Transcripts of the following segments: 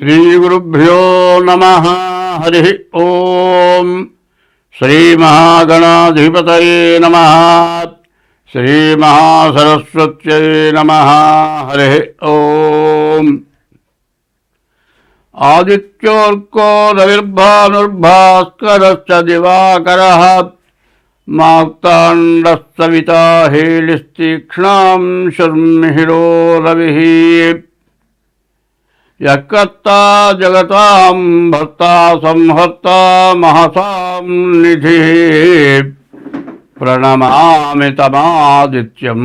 श्रीगुरुभ्यो नमः। हरिः ॐ श्रीमहागणाधिपतये नमः। श्रीमहासरस्वत्यै नमः। हरिः ॐ आदित्योऽर्को रविर्भानुर्भास्करश्च दिवाकरः। माक्ताण्डः सविता हेलिस्तीक्ष्णां शर्मिहिरो रविः యకర్తా జగతాం భర్త సంహర్త మహసాం నిధి ప్రణమామి తమాదిత్యం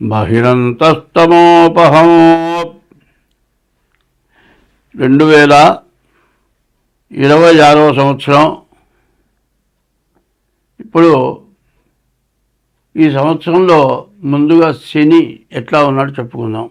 బహిరంతస్తమోపహం రెండు వేల ఇరవై ఆరవ సంవత్సరం. ఇప్పుడు ఈ సంవత్సరంలో ముందుగా శని ఎట్లా ఉన్నాడో చెప్పుకుందాం.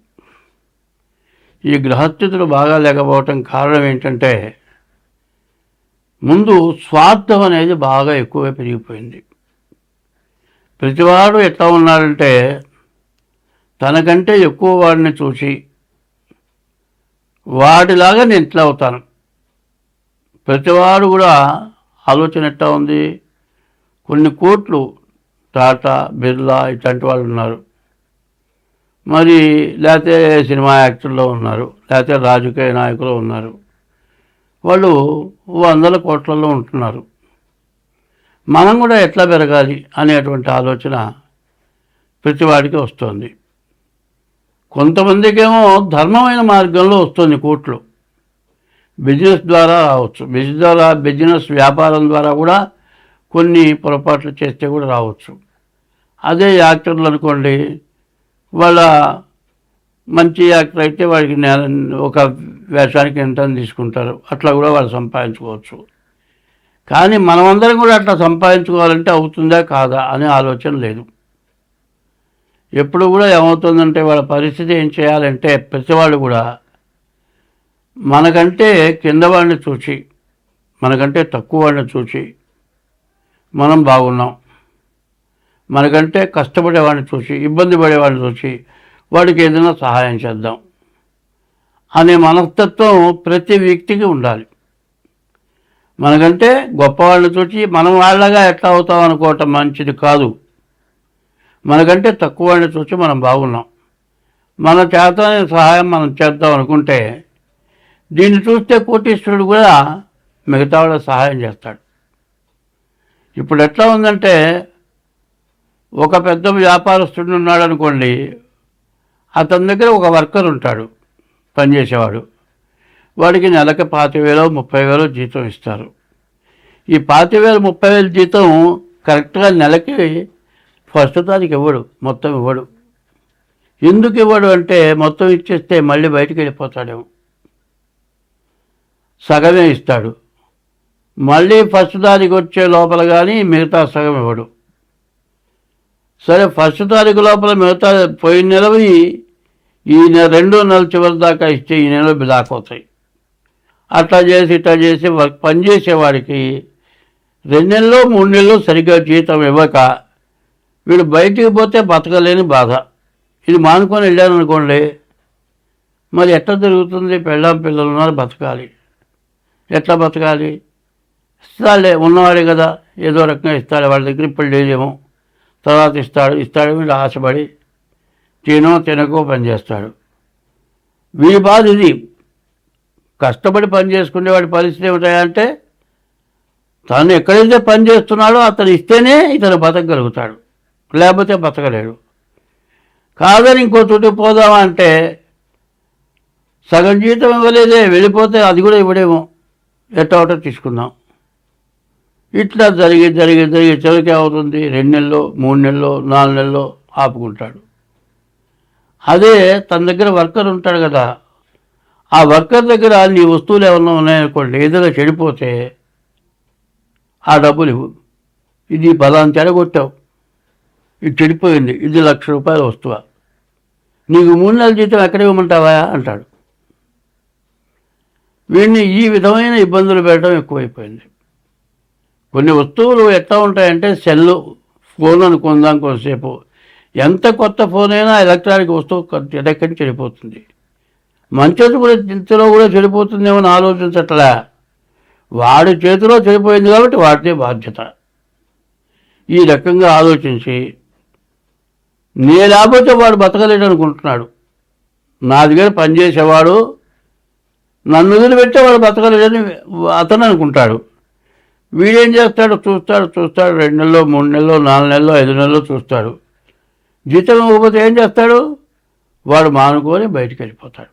ఈ గ్రహస్థితులు బాగా లేకపోవటం కారణం ఏంటంటే ముందు స్వార్థం అనేది బాగా ఎక్కువగా పెరిగిపోయింది. ప్రతివాడు ఎట్లా ఉన్నారంటే తనకంటే ఎక్కువ వాడిని చూసి వాడిలాగా నేను ఇట్లా అవుతాను. ప్రతివాడు కూడా ఆలోచన ఎట్లా ఉంది? కొన్ని కోట్లు టాటా బిర్లా ఇట్లాంటి వాళ్ళు ఉన్నారు. మరి లేకపోతే సినిమా యాక్టర్లో ఉన్నారు లేకపోతే రాజకీయ నాయకులు ఉన్నారు. వాళ్ళు వందల కోట్లలో ఉంటున్నారు. మనం కూడా ఎట్లా పెరగాలి అనేటువంటి ఆలోచన ప్రతివాడికి వస్తుంది. కొంతమందికేమో ధర్మమైన మార్గంలో వస్తుంది కోట్లు. బిజినెస్ ద్వారా రావచ్చు బిజినెస్ ద్వారా బిజినెస్ వ్యాపారం ద్వారా కూడా కొన్ని పొరపాట్లు చేస్తే కూడా రావచ్చు. అదే యాక్టర్లు అనుకోండి వాళ్ళ మంచి యాక్టర్ అయితే వాడికి నెల ఒక వేషానికి ఎంత తీసుకుంటారు. అట్లా కూడా వాళ్ళు సంపాదించుకోవచ్చు. కానీ మనమందరం కూడా అట్లా సంపాదించుకోవాలంటే అవుతుందా కాదా అనే ఆలోచన లేదు. ఎప్పుడు కూడా ఏమవుతుందంటే వాళ్ళ పరిస్థితి ఏం చేయాలంటే ప్రతివాళ్ళు కూడా మనకంటే కింద వాడిని చూసి మనకంటే తక్కువ వాడిని చూసి మనం బాగున్నాం. మనకంటే కష్టపడేవాడిని చూసి ఇబ్బంది పడేవాడిని చూసి వాడికి ఏదైనా సహాయం చేద్దాం అనే మనస్తత్వం ప్రతి వ్యక్తికి ఉండాలి. మనకంటే గొప్పవాళ్ళని చూసి మనం వాళ్ళగా ఎట్లా అవుతాం అనుకోవటం మంచిది కాదు. మనకంటే తక్కువ వాడిని చూసి మనం బాగున్నాం. మన చేత సహాయం మనం చేద్దాం అనుకుంటే దీన్ని చూస్తే కోటీశ్వరుడు కూడా మిగతా వాళ్ళ సహాయం చేస్తాడు. ఇప్పుడు ఎట్లా ఉందంటే ఒక పెద్ద వ్యాపారస్తుడు ఉన్నాడు అనుకోండి అతని దగ్గర ఒక వర్కర్ ఉంటాడు పనిచేసేవాడు. వాడికి నెలకి పాతి వేలు ముప్పై వేలు జీతం ఇస్తారు. ఈ పాతి వేలు ముప్పై వేలు జీతం కరెక్ట్గా నెలకి ఫస్ట్ తారీఖు ఇవ్వడు మొత్తం ఇవ్వడు. ఎందుకు ఇవ్వడు అంటే మొత్తం ఇచ్చేస్తే మళ్ళీ బయటికి వెళ్ళిపోతాడేమో. సగమే ఇస్తాడు. మళ్ళీ ఫస్ట్ తారీఖు వచ్చే లోపల కానీ మిగతా సగం ఇవ్వడు. సరే ఫస్ట్ తారీఖు లోపల మిగతా పోయిన నెలవి ఈ నెల రెండో నెల చివరి దాకా ఇస్తే ఈ నెల బిలాకవుతాయి అట్లా చేసి ఇట్లా చేసి వర్క్ పనిచేసేవాడికి రెండు నెలలు మూడు నెలలు సరిగ్గా జీతం ఇవ్వక వీడు బయటికి పోతే బతకలేని బాధ. ఇది మానుకొని వెళ్ళాను అనుకోండి మరి ఎట్లా జరుగుతుంది? పెళ్ళాం పిల్లలు ఉన్నారు బతకాలి. ఎట్లా బతకాలి? ఇస్తాలే ఉన్నవాడే కదా ఏదో రకంగా ఇస్తాడు వాళ్ళ దగ్గర ఇప్పుడు లేదేమో. తర్వాత ఇస్తాడు ఇస్తాడు వీళ్ళు ఆశపడి తినో తినకో పని చేస్తాడు వీడి బాధ ఇది. కష్టపడి పని చేసుకునేవాడి పరిస్థితి ఏమిటాయంటే తను ఎక్కడైతే పని చేస్తున్నాడో అతను ఇస్తేనే ఇతను బతకగలుగుతాడు. లేకపోతే బతకలేడు. కాదని ఇంకో చోటు పోదామా అంటే సగం జీతం ఇవ్వలేదే వెళ్ళిపోతే అది కూడా ఇవ్వడేమో. ఎట్టా ఒకటో తీసుకుందాం. ఇట్లా జరిగి జరిగి జరిగి చివరికి అవుతుంది రెండు నెలలు మూడు నెలలు నాలుగు నెలలు ఆపుకుంటాడు. అదే తన దగ్గర వర్కర్ ఉంటాడు కదా. ఆ వర్కర్ దగ్గర నీ వస్తువులు ఏమన్నా ఉన్నాయనుకోండి ఏదైనా చెడిపోతే ఆ డబ్బులు ఇవ్వు. ఇది పలానా చెడగొట్టావు. ఇది చెడిపోయింది. ఇది లక్ష రూపాయల వస్తువు? నీకు మూడు నెలల జీతం ఎక్కడ ఇవ్వమంటావా? అంటాడు. వీడిని ఈ విధమైన ఇబ్బందులు పెట్టడం ఎక్కువైపోయింది. కొన్ని వస్తువులు ఎట్లా ఉంటాయంటే సెల్లు ఫోన్ అనుకుందాం కొంతసేపు ఎంత కొత్త ఫోన్ అయినా ఎలక్ట్రానిక్ వస్తువు ఎడక్కడి చెడిపోతుంది? మంచోటి కూడా ఇంతలో కూడా చెడిపోతుందేమో అని ఆలోచించట్లే. వాడి చేతిలో చెడిపోయింది కాబట్టి వాడితే బాధ్యత. ఈ రకంగా ఆలోచించి నే లేకపోతే వాడు బతకలేడు అనుకుంటున్నాడు. నా దగ్గర పనిచేసేవాడు నన్ను వదిలిపెట్టే వాడు బతకలేడని అతను అనుకుంటాడు. వీడేం చేస్తాడు? చూస్తాడు చూస్తాడు. రెండు నెలలో మూడు నెలలో నాలుగు నెలలో ఐదు నెలలో చూస్తాడు. జీతం ఇవ్వకపోతే ఏం చేస్తాడు? వాడు మానుకొని బయటికి వెళ్ళిపోతాడు.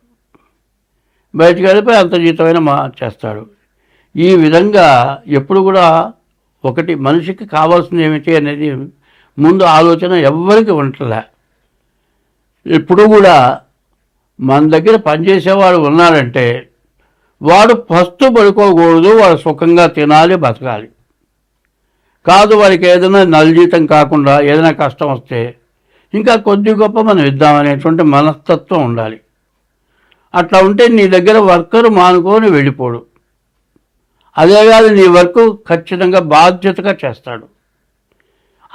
బయటికి వెళ్ళిపోయి అంత జీతమైన మా చేస్తాడు. ఈ విధంగా ఎప్పుడు కూడా ఒకటి మనిషికి కావాల్సింది ఏమిటి అనేది ముందు ఆలోచన ఎవ్వరికి ఉండలే ఎప్పుడు కూడా మన దగ్గర పనిచేసేవాడు ఉన్నారంటే వాడు ఫస్ట్ పడుకోకూడదు వాడు సుఖంగా తినాలి బతకాలి. కాదు వారికి ఏదైనా నల్జీతం కాకుండా ఏదైనా కష్టం వస్తే ఇంకా కొద్ది గొప్ప మనం ఇద్దామనేటువంటి మనస్తత్వం ఉండాలి. అట్లా ఉంటే నీ దగ్గర వర్కరు మానుకొని వెళ్ళిపోడు. అదే కాదు నీ వర్క్ ఖచ్చితంగా బాధ్యతగా చేస్తాడు.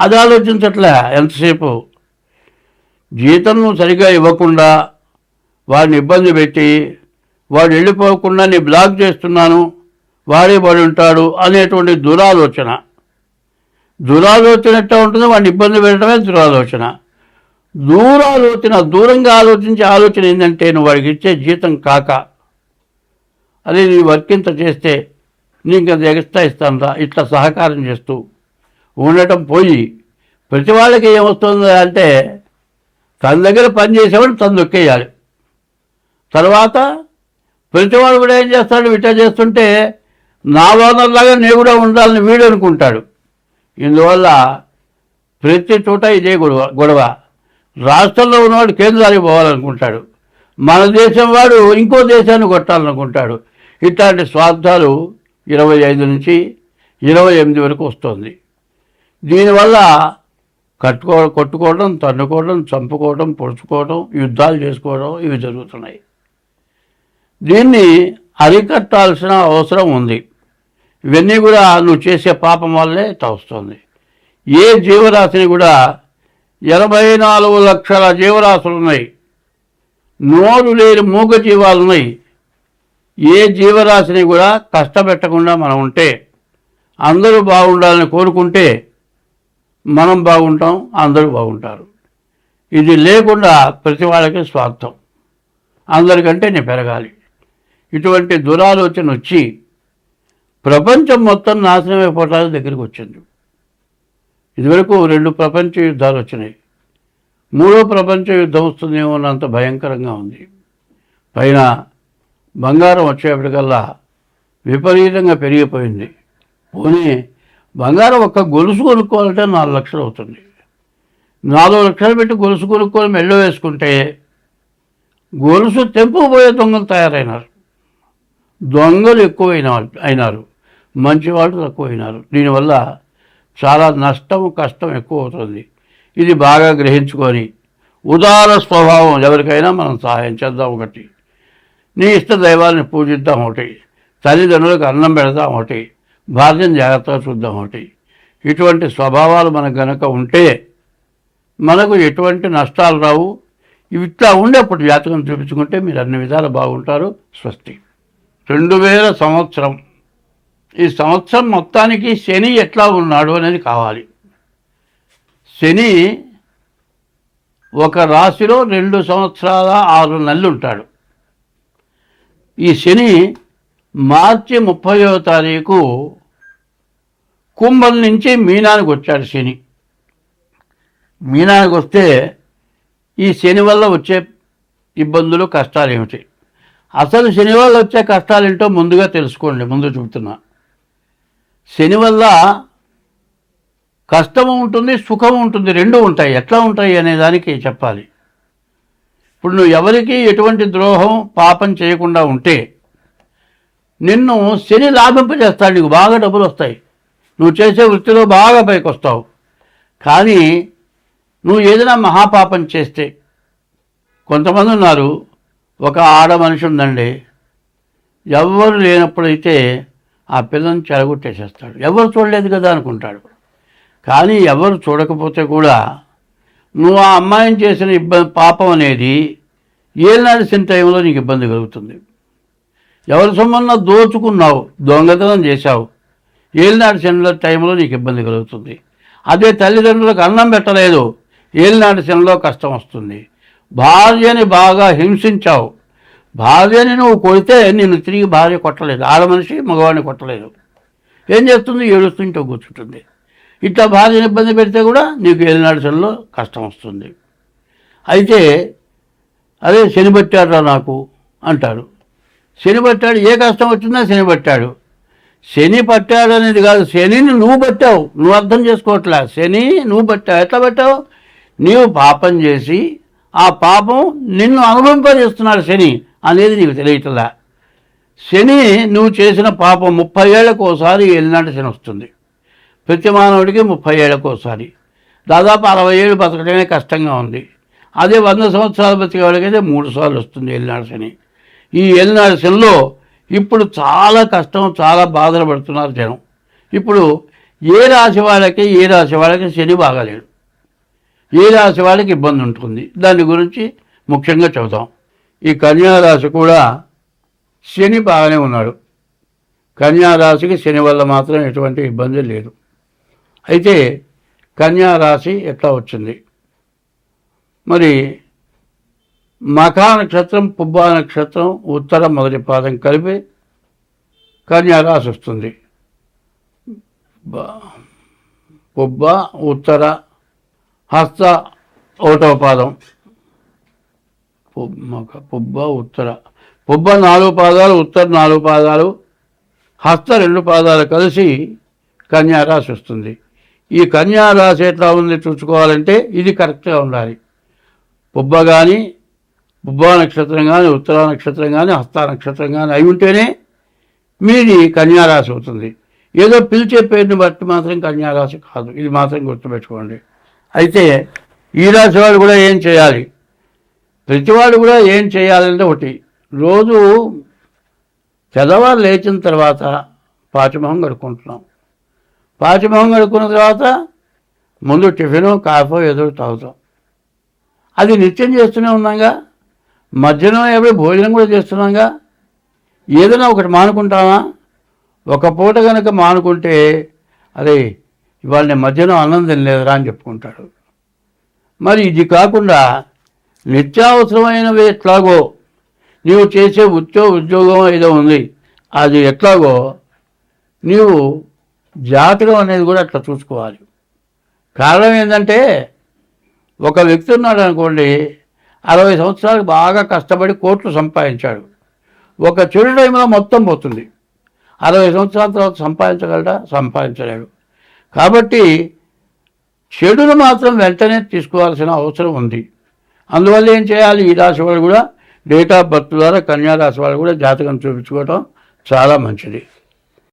అది ఆలోచించట్లే ఎంతసేపు? జీతం సరిగా ఇవ్వకుండా వారిని ఇబ్బంది పెట్టి వాడు వెళ్ళిపోకుండా నీ బ్లాక్ చేస్తున్నాను వాడే పడి ఉంటాడు అనేటువంటి దురాలోచన. దురాలోచన ఎట్లా ఉంటుంది వాడిని ఇబ్బంది పెట్టడమే దురాలోచన. దూరాలోచన దూరంగా ఆలోచించే ఆలోచన ఏంటంటే నువ్వు వాడికి ఇచ్చే జీతం కాక. అదే నీ వర్క్ ఇంత చేస్తే నీకు అది ఎక్స్ట్రా ఇస్తాను ఇట్లా సహకారం చేస్తూ ఉండటం పోయి ప్రతి వాళ్ళకి ఏమొస్తుంది అంటే తన దగ్గర పని చేసేవాడు తను దొక్కేయాలి తర్వాత ప్రతివాడు కూడా ఏం చేస్తాడు? ఇట్లా చేస్తుంటే నా ఓనర్లాగా నేను కూడా ఉండాలని వీడు అనుకుంటాడు. ఇందువల్ల ప్రతి చోట ఇదే గొడవ గొడవ. రాష్ట్రంలో ఉన్నవాడు కేంద్రానికి పోవాలనుకుంటాడు. మన దేశం వాడు ఇంకో దేశాన్ని కొట్టాలనుకుంటాడు. ఇట్లాంటి స్వార్థాలు ఇరవై ఐదు నుంచి ఇరవై ఎనిమిది వరకు వస్తుంది. దీనివల్ల కట్టుకో కొట్టుకోవడం తన్నుకోవడం చంపుకోవడం పొడుచుకోవడం యుద్ధాలు చేసుకోవడం ఇవి జరుగుతున్నాయి. దీన్ని అరికట్టాల్సిన అవసరం ఉంది. ఇవన్నీ కూడా నువ్వు చేసే పాపం వల్లే తవస్తుంది ఏ జీవరాశిని కూడా ఎనభై నాలుగు లక్షల జీవరాశులు ఉన్నాయి. నోరు లేని మూగ జీవాలు ఉన్నాయి. ఏ జీవరాశిని కూడా కష్టపెట్టకుండా మనం ఉంటే అందరూ బాగుండాలని కోరుకుంటే మనం బాగుంటాం అందరూ బాగుంటారు. ఇది లేకుండా ప్రతి వాళ్ళకి స్వార్థం. అందరికంటే నేను పెరగాలి. ఇటువంటి దురాలోచన వచ్చి ప్రపంచం మొత్తం నాశనం అయిపోవటానికి దగ్గరికి వచ్చింది. ఇదివరకు రెండు ప్రపంచ యుద్ధాలు వచ్చినాయి. మూడో ప్రపంచ యుద్ధం వస్తుందేమో అంత భయంకరంగా ఉంది. పైన బంగారం వచ్చేప్పటికల్లా విపరీతంగా పెరిగిపోయింది. పోనీ బంగారం ఒక్క గొలుసు కొనుక్కోవాలంటే నాలుగు లక్షలు అవుతుంది. నాలుగు లక్షలు పెట్టి గొలుసు కొనుక్కొని మెళ్ళ వేసుకుంటే గొలుసు తెంపుకుపోయే దొంగలు తయారైనారు. దొంగలు ఎక్కువైన అయినారు. మంచి వాళ్ళు తక్కువైనారు. దీనివల్ల చాలా నష్టం కష్టం ఎక్కువ అవుతుంది ఇది బాగా గ్రహించుకొని ఉదార స్వభావం ఎవరికైనా మనం సహాయం చేద్దాం ఒకటి. నీ ఇష్ట దైవాన్ని పూజిద్దాం ఒకటి. తల్లిదండ్రులకు అన్నం పెడదాం ఒకటి. భార్యను జాగ్రత్తగా చూద్దాం ఒకటి. ఇటువంటి స్వభావాలు మనకు గనక ఉంటే మనకు ఎటువంటి నష్టాలు రావు. ఇవి ఇట్లా ఉండేప్పుడు జాతకం చూపించుకుంటే మీరు అన్ని విధాలు బాగుంటారు. స్వస్తి. రెండు వేల సంవత్సరం. ఈ సంవత్సరం మొత్తానికి శని ఎట్లా ఉన్నాడు అనేది కావాలి. శని ఒక రాశిలో రెండు సంవత్సరాల ఆరు నెలలు ఉంటాడు. ఈ శని మార్చి ముప్పయో తారీఖు కుంభం నుంచి మీనానికి వచ్చాడు శని. మీనానికి వస్తే ఈ శని వల్ల వచ్చే ఇబ్బందులు కష్టాలు ఏమిటి? అసలు శని వల్ల వచ్చే కష్టాలు ఏంటో ముందుగా తెలుసుకోండి ముందు చెబుతున్నా. శని వల్ల కష్టము ఉంటుంది సుఖం ఉంటుంది రెండు ఉంటాయి. ఎట్లా ఉంటాయి అనే దానికి చెప్పాలి. ఇప్పుడు నువ్వు ఎవరికి ఎటువంటి ద్రోహం పాపం చేయకుండా ఉంటే నిన్ను శని లాభింపజేస్తాడు నీకు బాగా డబ్బులు వస్తాయి. నువ్వు చేసే వృత్తిలో బాగా పైకి వస్తావు కానీ నువ్వు ఏదైనా మహాపాపం చేస్తే కొంతమంది ఉన్నారు ఒక ఆడ మనిషి ఉందండి. ఎవ్వరు లేనప్పుడైతే ఆ పిల్లని చెడగొట్టేసేస్తాడు. ఎవరు చూడలేదు కదా అనుకుంటాడు. కానీ ఎవరు చూడకపోతే కూడా నువ్వు ఆ అమ్మాయిని చేసిన ఇబ్బంది పాపం అనేది ఏనాడిసిన టైంలో నీకు ఇబ్బంది కలుగుతుంది. ఎవరి సొమ్మన్నా దోచుకున్నావు దొంగతనం చేశావు ఏలినాటి శనిలో టైంలో నీకు ఇబ్బంది కలుగుతుంది. అదే తల్లిదండ్రులకు అన్నం పెట్టలేదు ఏలినాటి శనిలో కష్టం వస్తుంది. భార్యని బాగా హింసించావు. భార్యని నువ్వు కొడితే నేను తిరిగి భార్య కొట్టలేదు. ఆడ మనిషి మగవాడిని కొట్టలేదు. ఏం చేస్తుంది? ఏడుస్తుంటే కూర్చుంటుంది. ఇట్లా భార్యను ఇబ్బంది పెడితే కూడా నీకు ఏలినాటి శనిలో కష్టం వస్తుంది. అయితే అదే శనిబట్టాడురా నాకు అంటాడు. శని పట్టాడు. ఏ కష్టం వచ్చిందా శని పట్టాడు. శని పట్టాడు అనేది కాదు. శనిని నువ్వు పట్టావు. నువ్వు అర్థం చేసుకోవట్లే. శని నువ్వు పట్టావు. ఎట్లా పట్టావు? నీవు పాపం చేసి ఆ పాపం నిన్ను అనుభవింపజేస్తున్నాడు శని అనేది నీకు తెలియటలా. శని నువ్వు చేసిన పాపం ముప్పై ఏళ్ళకు ఒకసారి ఎల్లినాటి శని వస్తుంది. ప్రతి మానవుడికి ముప్పై ఏళ్ళకు ఒకసారి. దాదాపు అరవై ఏళ్ళు బతకడమే కష్టంగా ఉంది. అదే వంద సంవత్సరాలు బతికే వాళ్ళకైతే మూడు సార్లు వస్తుంది ఎల్నాడు శని. ఈ ఎల్లినాడు శనిలో ఇప్పుడు చాలా కష్టం చాలా బాధలు పడుతున్నారు జనం. ఇప్పుడు ఏ రాశి వాళ్ళకి ఏ రాశి వాళ్ళకి శని బాగాలేడు. ఏ రాశి వాళ్ళకి ఇబ్బంది ఉంటుంది? దాని గురించి ముఖ్యంగా చెబుతాం ఈ కన్యారాశి కూడా శని బాగానే ఉన్నాడు. కన్యారాశికి శని వల్ల మాత్రం ఎటువంటి ఇబ్బంది లేదు. అయితే కన్యారాశి ఎట్లా వచ్చింది? మరి మఖా నక్షత్రం పుబ్బా నక్షత్రం ఉత్తర మొదటి పాదం కలిపి కన్యారాశి వస్తుంది. పుబ్బ ఉత్తర హస్త ఒకటవ పాదం పుబ్బ ఉత్తర. పుబ్బ నాలుగు పాదాలు ఉత్తర నాలుగు పాదాలు హస్త రెండు పాదాలు కలిసి కన్యా రాశి వస్తుంది. ఈ కన్యారాశి ఎట్లా ఉంది చూసుకోవాలంటే ఇది కరెక్ట్గా ఉండాలి. పుబ్బ కానీ పుబ్బ నక్షత్రం కానీ ఉత్తర నక్షత్రం కానీ హస్త నక్షత్రం కానీ అయి ఉంటేనే మీది కన్యారాశి అవుతుంది. ఏదో పిలిచే పేరుని బట్టి మాత్రం కన్యారాశి కాదు. ఇది మాత్రం గుర్తుపెట్టుకోండి. అయితే ఈ రాశి వాడు కూడా ఏం చేయాలి? ప్రతివాడు కూడా ఏం చేయాలంటే ఒకటి. రోజు తెల్లవారు లేచిన తర్వాత పాచిమొహం కడుక్కుంటున్నాం పాచిమొహం కడుక్కున్న తర్వాత ముందు టిఫిను కాఫీ ఏదో తాగుతాం. అది నిత్యం చేస్తూనే ఉన్నాగా మధ్యాహ్నం ఎప్పుడు భోజనం కూడా చేస్తున్నాగా. ఏదైనా ఒకటి మానుకుంటామా? ఒక పూట కనుక మానుకుంటే అదే ఇవాళ నేను మధ్యాహ్నం ఆనందం లేదురా అని చెప్పుకుంటాడు. మరి ఇది కాకుండా నిత్యావసరమైనవి ఎట్లాగో? నీవు చేసే ఉద్యోగ ఉద్యోగం ఏదో ఉంది. అది ఎట్లాగో? నీవు జాతకం అనేది కూడా అట్లా చూసుకోవాలి. కారణం ఏంటంటే ఒక వ్యక్తి ఉన్నాడు అనుకోండి అరవై సంవత్సరాలకు బాగా కష్టపడి కోట్లు సంపాదించాడు. ఒక చెడు టైంలో మొత్తం పోతుంది. అరవై సంవత్సరాల తర్వాత సంపాదించగలడా? సంపాదించలేడు. కాబట్టి చెడును మాత్రం వెంటనే తీసుకోవాల్సిన అవసరం ఉంది. అందువల్ల ఏం చేయాలి? ఈ రాశి వాళ్ళు కూడా డేట్ ఆఫ్ బర్త్ ద్వారా కన్యా రాశి వాళ్ళు కూడా జాతకం చూపించుకోవటం చాలా మంచిది.